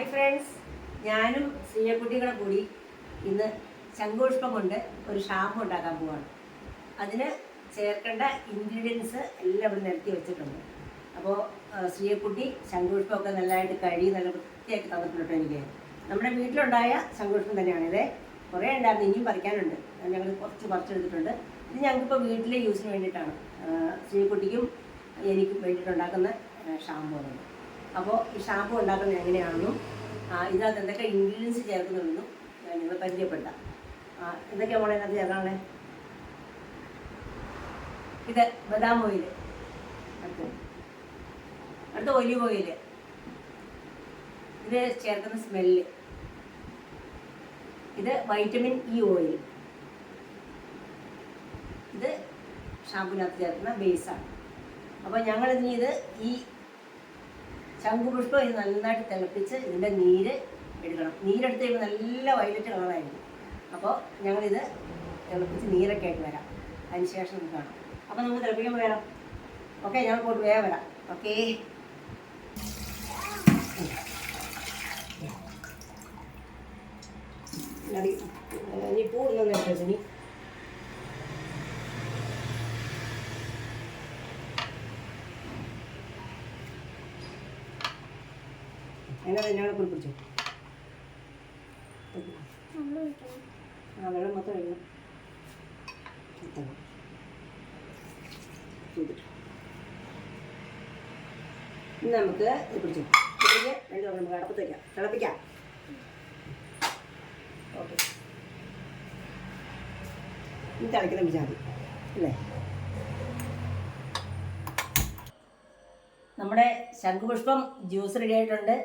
Hi friends ഞാനും ശ്രീയക്കുട്ടികളെ കൂടി ഇന്ന് ശംഖുപുഷ്പം കൊണ്ട് ഒരു ഷാമ്പു ഉണ്ടാക്കാൻ പോവാണ്. അതിന് ചേർക്കേണ്ട ഇൻഗ്രീഡിയൻസ് എല്ലാം ഇവിടെ നിരത്തി വെച്ചിട്ടുണ്ട്. അപ്പോൾ ശ്രീയക്കുട്ടി ശംഖുപുഷ്പമൊക്കെ നല്ലതായിട്ട് കഴുകി നല്ല വൃത്തിയാക്കി തന്നിട്ടുണ്ട് എനിക്ക്. നമ്മുടെ വീട്ടിലുണ്ടായ ശംഖുപുഷ്പം തന്നെയാണിത് കുറേ ഉണ്ടായിരുന്നു ഇനിയും പറിക്കാനുണ്ട്. ഞങ്ങൾ കുറച്ച് പറിച്ചെടുത്തിട്ടുണ്ട്. ഇത് ഞങ്ങൾക്കിപ്പോൾ വീട്ടിലെ യൂസിന് വേണ്ടിയിട്ടാണ്. ആ, ശ്രീകുട്ടിക്കും എനിക്കും വേണ്ടിയിട്ടുണ്ടാക്കുന്ന ഷാമ്പു ആണ് അപ്പോൾ ഈ ഷാമ്പു ഉണ്ടാക്കുന്നത് എങ്ങനെയാണെന്നും ഇതിനകത്ത് എന്തൊക്കെ ഇൻഗ്രീഡിയൻസ് ചേർക്കുന്നുണ്ടെന്നും ഞാൻ പരിചയപ്പെട്ട എന്തൊക്കെയാണ് മോളെ അതിനകത്ത് ചേർക്കാനുള്ളത് ഇത് ബദാം ഓയിൽ അടുത്ത് ഒലിവ് ഓയിൽ. ഇത് ചേർക്കുന്ന സ്മെല്ല് ഇത് വൈറ്റമിൻ ഇ ഓയിൽ ഇത് ഷാമ്പുവിനകത്ത് ചേർക്കുന്ന ബേസാണ് അപ്പോൾ ഞങ്ങൾ ഇനി ഇത് ഈ ശംഖുപുഷ്പം ഇത് നന്നായിട്ട് തിളപ്പിച്ച് ഇതിന്റെ നീര് എടുക്കണം നീരെടുത്ത് കഴിയുമ്പോൾ നല്ല വയലറ്റ് കളറായിരിക്കും അപ്പോൾ ഞങ്ങളിത് തിളപ്പിച്ച് നീരൊക്കെ ആയിട്ട് വരാം അതിന് ശേഷം നമുക്ക് കാണാം അപ്പോൾ നമുക്ക് തിളപ്പിക്കുമ്പോൾ വരാം ഓക്കെ ഞങ്ങൾ പോയിട്ട് വേഗം വരാം ഓക്കേ ഇനി പൂ ഇന്നൊന്നും എടുത്തു എന്നാ തന്നെ കുളിപ്പിച്ചു ആ വെള്ളം മൊത്തം ഒഴിക്കണം. ഇന്ന് നമുക്ക് ഇത് പിടിച്ചു പിടിച്ച് രണ്ട് നമുക്ക് അടപ്പത്ത് വയ്ക്കാം തിളപ്പിക്കാം. ഓക്കെ. ഇനി അല്ലേ? നമ്മുടെ ശംഖുപുഷ്പം ജ്യൂസ് റെഡി ആയിട്ടുണ്ട്.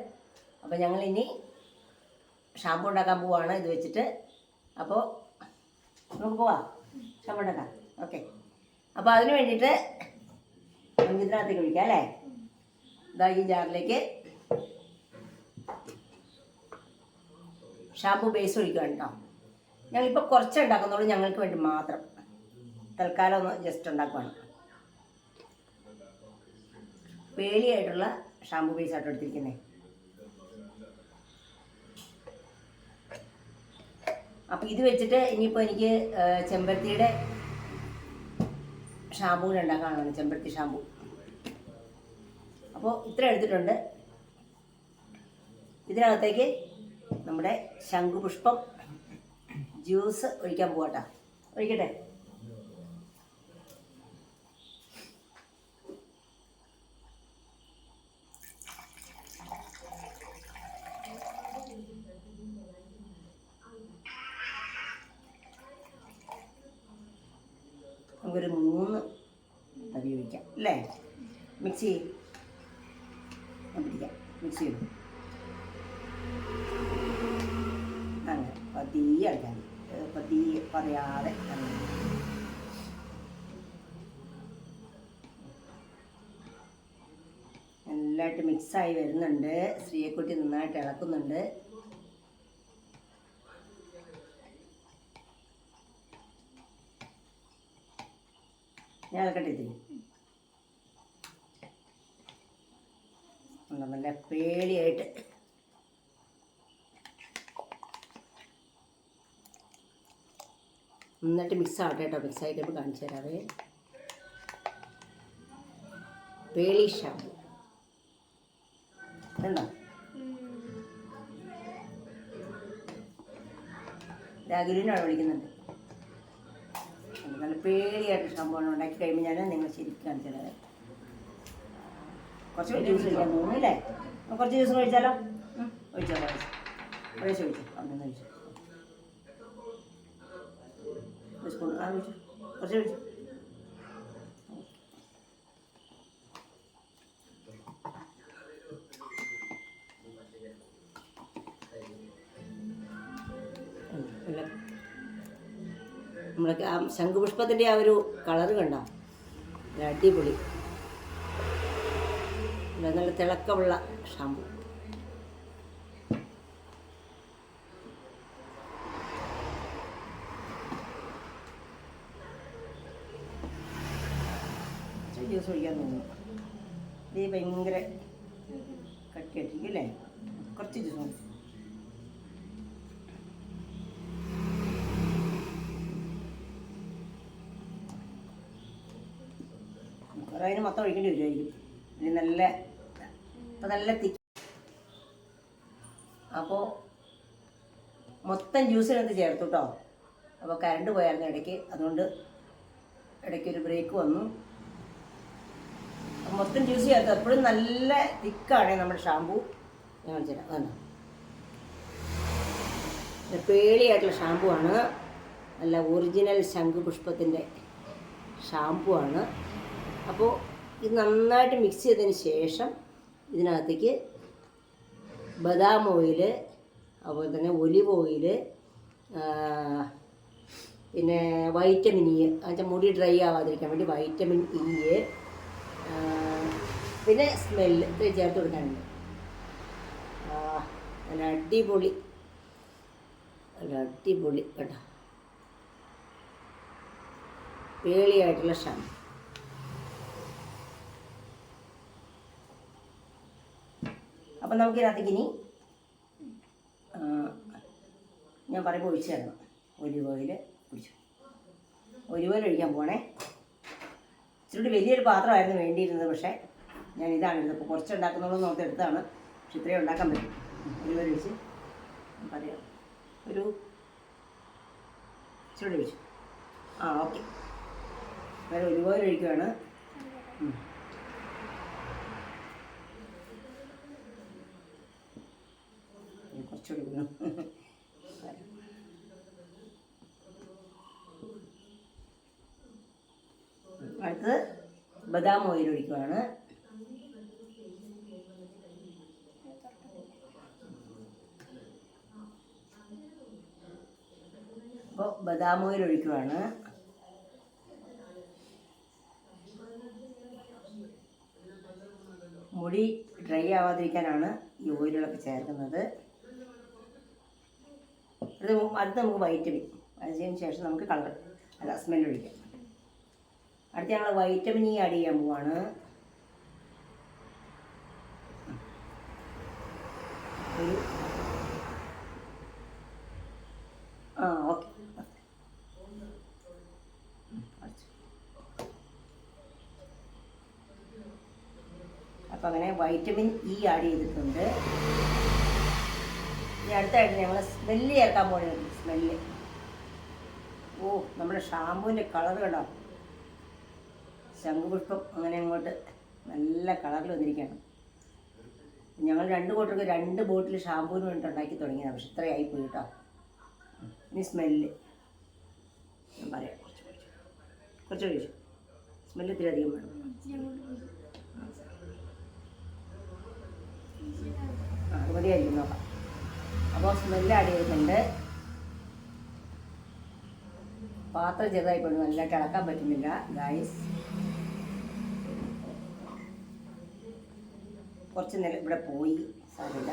അപ്പോൾ ഞങ്ങൾ ഇനി ഷാമ്പു ഉണ്ടാക്കാൻ പോവാണ്. ഇത് വെച്ചിട്ട് അപ്പോൾ നമുക്ക് പോവാം. ഷാമ്പു ഉണ്ടാക്കാം. ഓക്കെ. അപ്പോൾ അതിന് വേണ്ടിയിട്ട് നമുക്ക് ഇതിനകത്തേക്ക് ഒഴിക്കാം അല്ലേ? ഇതാ ഈ ജാറിലേക്ക് ഷാമ്പു ബേസ് ഒഴിക്കുകയാണ് കേട്ടോ. ഞങ്ങളിപ്പോൾ കുറച്ച് ഉണ്ടാക്കുന്നുള്ളൂ. ഞങ്ങൾക്ക് വേണ്ടി മാത്രം. തൽക്കാലം ഒന്ന് ജസ്റ്റ് ഉണ്ടാക്കുവാണ്. പേടിയായിട്ടുള്ള ഷാമ്പു ബേസ് ആയിട്ട് എടുത്തിരിക്കുന്നത് അപ്പം ഇത് വെച്ചിട്ട് ഇനിയിപ്പോൾ എനിക്ക് ചെമ്പരത്തിയുടെ ഷാമ്പൂ ഉണ്ടാക്കാനാണ് ചെമ്പരത്തി ഷാമ്പൂ. അപ്പോൾ ഇത്ര എടുത്തിട്ടുണ്ട്. ഇതിനകത്തേക്ക് നമ്മുടെ ശംഖുപുഷ്പം ജ്യൂസ് ഒഴിക്കാൻ പോകട്ടെ ഒഴിക്കട്ടെ? നമുക്കൊരു മൂന്ന് തവി ഒഴിക്കാം അല്ലേ? മിക്സി പിടിക്കാം. മിക്സി ചെയ്തു അങ്ങനെ പതിയെ അടിക്കാൻ. പതിയെ പറയാതെ അങ്ങനെ. മിക്സായി വരുന്നുണ്ട്. സ്ത്രീയെക്കുട്ടി നന്നായിട്ട് ഇളക്കുന്നുണ്ട്. ഞാൻ ഇളക്കട്ടെ ഇതിന് നല്ല പേടിയായിട്ട്. എന്നിട്ട് മിക്സ് ആവട്ടെ കേട്ടോ. മിക്സ് ആയി കഴിയുമ്പോൾ കാണിച്ചു തരാവേ. പേളി ഷാമ്പു. കണ്ടോ? രാഗുലിനാണ് വിളിക്കുന്നുണ്ട്. പേടിയായിട്ട് സംഭവം ഉണ്ടാക്കി കഴിയുമ്പോൾ ഞാൻ നിങ്ങൾ ശരിക്കും കാണിച്ചു തരാം കുറച്ച് ജ്യൂസ് കഴിക്കാൻ തോന്നുന്നില്ലേ കുറച്ച് ജ്യൂസ് കഴിച്ചാലോ ഒഴിച്ചോ കുറച്ച് കുറേശ്ശെ ഒഴിച്ചു. സ്പൂൺ ആ ഒഴിച്ചു. കുറച്ച് ഒഴിച്ചു. ഉം, നമ്മുടെ ആ ശംഖുപുഷ്പത്തിന്റെ ആ ഒരു കളർ കണ്ടോ? അടിപൊളി. നല്ല തിളക്കമുള്ള ഷാമ്പു. ജ്യൂസ് ഒഴിക്കാൻ തോന്നുന്നു. ഇത് ഭയങ്കര കട്ടിയായിട്ടിരിക്കും അല്ലേ? കുറച്ച് ജ്യൂസ് അതിന് മൊത്തം ഒഴിക്കേണ്ടി വരുമായിരിക്കും ഇനി നല്ല ഇപ്പം നല്ല തിക്ക്. അപ്പോൾ മൊത്തം ജ്യൂസിനകത്ത് ചേർത്തു കേട്ടോ അപ്പോൾ കറണ്ട് പോയായിരുന്നു ഇടയ്ക്ക്. അതുകൊണ്ട് ഇടയ്ക്ക് ഒരു ബ്രേക്ക് വന്നു. മൊത്തം ജ്യൂസ് ചേർത്ത് എപ്പോഴും നല്ല തിക്കാണ് നമ്മുടെ ഷാമ്പു ഞാൻ അതാണ് ഇത് പേളിയായിട്ടുള്ള ഷാമ്പു ആണ്. നല്ല ഒറിജിനൽ ശംഖുപുഷ്പത്തിന്റെ ഷാമ്പു ആണ്. അപ്പോൾ ഇത് നന്നായിട്ട് മിക്സ് ചെയ്തതിന് ശേഷം ഇതിനകത്തേക്ക് ബദാം ഓയിൽ അതുപോലെ തന്നെ ഒലിവ് ഓയിൽ പിന്നെ വൈറ്റമിൻ ഇ എന്നുവെച്ചാൽ മുടി ഡ്രൈ ആവാതിരിക്കാൻ വേണ്ടി വൈറ്റമിൻ ഇ പിന്നെ സ്മെല്ല് ഇത് ചേർത്ത് കൊടുക്കാനുണ്ട്. നല്ല അടിപൊളി നല്ല അടിപൊളി കേട്ടോ. പേളിയായിട്ടുള്ള ഷാമ്പു. അപ്പം നമുക്കിതിനകത്തേക്ക് ഇനി ഞാൻ പറയുമ്പോൾ ഒഴിച്ചു തരണം ഒലിവ് ഓയിൽ ഒഴിച്ചു. ഒലിവ് ഓയിൽ ഒഴിക്കാൻ പോണേ. ഇച്ചിരി വലിയൊരു പാത്രമായിരുന്നു വേണ്ടിയിരുന്നത് പക്ഷേ ഞാൻ ഇതാണ് എടുത്തത് അപ്പോൾ കുറച്ച് ഉണ്ടാക്കുന്നുള്ളൂ നോക്കി എടുത്താണ് പക്ഷെ ഇത്രയും ഉണ്ടാക്കാൻ പറ്റും. ഒലിവ് ഓയിൽ ഒഴിച്ച് പറയാം. ഒരു ഇച്ചിരി ഒഴിച്ചു. ആ ഓക്കെ ഒലിവ് ഓയിൽ ഒഴിക്കുകയാണ് ഇനി അടുത്തത് ബദാം ഓയിൽ ഒഴിക്കുവാണ്. അപ്പോൾ ബദാം ഓയിൽ ഒഴിക്കുവാണ്. മുടി ഡ്രൈ ആവാതിരിക്കാനാണ് ഈ ഓയിലുകളൊക്കെ ചേർക്കുന്നത്. അത് അടുത്ത് നമുക്ക് വൈറ്റമിൻ അതിന് ശേഷം നമുക്ക് കളർ അല്ല ഒഴിക്കാം. അടുത്ത ഞങ്ങൾ വൈറ്റമിൻ ഇ ആഡ് ചെയ്യാൻ പോവാണ്. ആ ഓക്കെ അപ്പം അങ്ങനെ വൈറ്റമിൻ ഇ ആഡ് ചെയ്തിട്ടുണ്ട്. ഇനി അടുത്തായിട്ട് ഞങ്ങൾ സ്മെല്ല് ചേർക്കാൻ പോകുന്നുണ്ട് സ്മെല്ല്. ഓ നമ്മുടെ ഷാമ്പൂവിന്റെ കളർ കണ്ടോ? ശംഖുപുഷ്പം അങ്ങനെ അങ്ങോട്ട് നല്ല കളറിൽ വന്നിരിക്കുകയാണ്. ഞങ്ങൾ രണ്ട് കൂട്ടർക്ക് രണ്ട് ബോട്ടിൽ ഷാമ്പൂവിന് വേണ്ടി ഉണ്ടാക്കി തുടങ്ങിയതാണ് പക്ഷെ ഇത്രയായി പോയി കേട്ടോ. ഇനി സ്മെല്ല്. ഞാൻ പറയാം. കുറച്ച് കുറച്ച് കഴിച്ചു സ്മെല്ല് ഇത്തിരി അധികം വേണം. അത് മതിയായിരിക്കും. നോക്കാം. അപ്പോൾ സ്മെല്ല് ആഡ് ചെയ്തിട്ടുണ്ട്. പാത്രം ചെറുതായി പോയി നല്ല കിളക്കാൻ പറ്റുന്നില്ല ഗായ്സ് കുറച്ച് നേരം ഇവിടെ പോയി സാരമില്ല.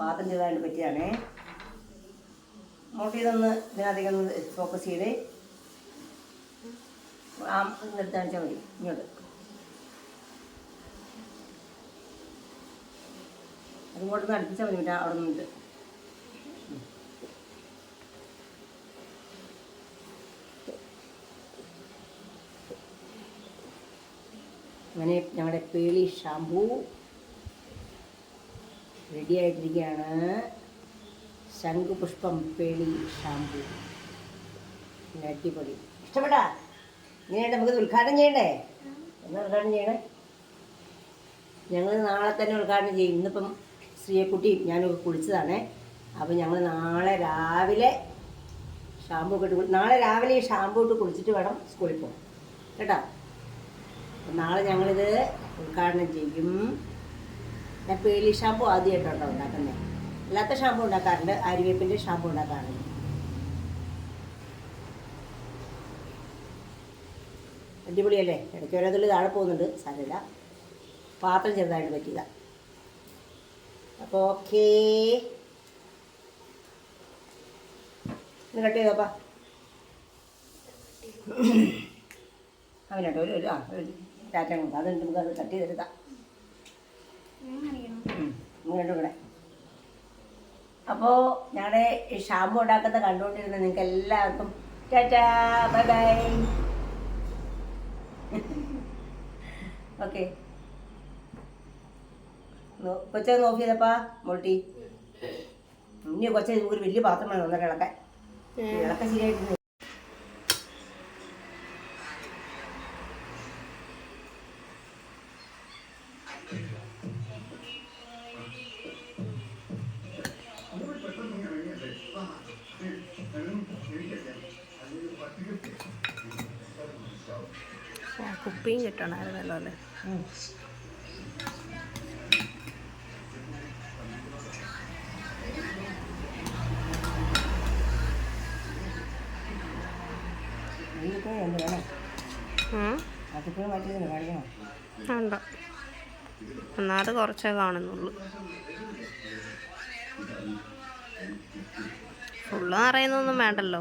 പാത്രം ചെറുതായിട്ട് പറ്റിയാണേ നോട്ട് ചെയ്തൊന്ന് ഇതിനധികം ഫോക്കസ് ചെയ്ത് ആ നിർത്താൻ വെച്ചാൽ മതി ഇങ്ങോട്ട്. അതിങ്ങോട്ടൊന്ന് അടുപ്പിച്ചാൽ മതി അവിടെ നിന്നിട്ട്. അങ്ങനെ ഞങ്ങളുടെ പേളി ഷാമ്പൂ റെഡി ആയിട്ടിരിക്കുകയാണ്. ശംഖുപുഷ്പം പേളി പിന്നെ അടിപൊളി. ഇഷ്ടപ്പെട്ടാ ഇങ്ങനെയാണ് നമുക്ക് ഉദ്ഘാടനം ചെയ്യണ്ടേ? എന്നാ ഉദ്ഘാടനം ചെയ്യണേ? ഞങ്ങൾ നാളെ തന്നെ ഉദ്ഘാടനം ചെയ്യും. ഇന്നിപ്പം ശ്രീയക്കുട്ടിയും ഞാനൊക്കെ കുളിച്ചതാണേ. അപ്പോൾ ഞങ്ങൾ നാളെ രാവിലെ ഷാമ്പൂ ഒക്കെ ഇട്ട് നാളെ രാവിലെ ഈ ഷാമ്പൂ ഇട്ട് കുളിച്ചിട്ട് വേണം സ്കൂളിൽ പോകും കേട്ടോ? നാളെ ഞങ്ങളിത് ഉദ്ഘാടനം ചെയ്യും. ഞാൻ പേലി ഷാമ്പു ആദ്യമായിട്ടുണ്ടോ ഉണ്ടാക്കുന്നത് അല്ലാത്ത ഷാമ്പു ഉണ്ടാക്കാറുണ്ട്. അരിവേപ്പിന്റെ ഷാമ്പു ഉണ്ടാക്കാറുണ്ട്. അടിപൊളിയല്ലേ? ഇടയ്ക്ക് ഓരോതിൽ താഴെ പോകുന്നുണ്ട്. സാരമില്ല. പാത്രം ചെറുതായിട്ട് പറ്റിയത അപ്പോൾ ഓക്കേ. ഇത് കട്ട് ചെയ്തോപ്പാ അവനോട്ട് ഒരു ഒരു ആ ഒരു ടാറ്റ കൊടുക്കാം അതുകൊണ്ട് നമുക്ക് അത് കട്ട് ചെയ്തെടുക്കാം. ഇങ്ങോട്ട് ഇവിടെ. അപ്പോൾ ഞങ്ങളുടെ ഈ ഷാമ്പു ഉണ്ടാക്കുന്ന കണ്ടുകൊണ്ടിരുന്ന നിങ്ങൾക്ക് എല്ലാവർക്കും ടാറ്റാ ബൈ ബൈ. ഓക്കെ. കൊച്ചെ നോക്കിയതപ്പാ ചെയ്തപ്പാ മോട്ടി ഇനി കൊച്ചെ ഒരു വലിയ പാത്രം വേണം ഒന്നര ഇളക്കാൻ ഇളക്കം ശരിയായിട്ട് കുപ്പിയും കിട്ടണമായിരുന്നല്ലോ അല്ലേ ഇനിയിപ്പോൾ എന്ത് വേണം ഉം. അതിപ്പോൾ മാറ്റി കാണിക്കണം ഉണ്ട് ഒന്നാമത് കുറച്ചേ കാണുന്നുള്ളൂ. ഫുള്ള് നിറയുന്നൊന്നും വേണ്ടല്ലോ.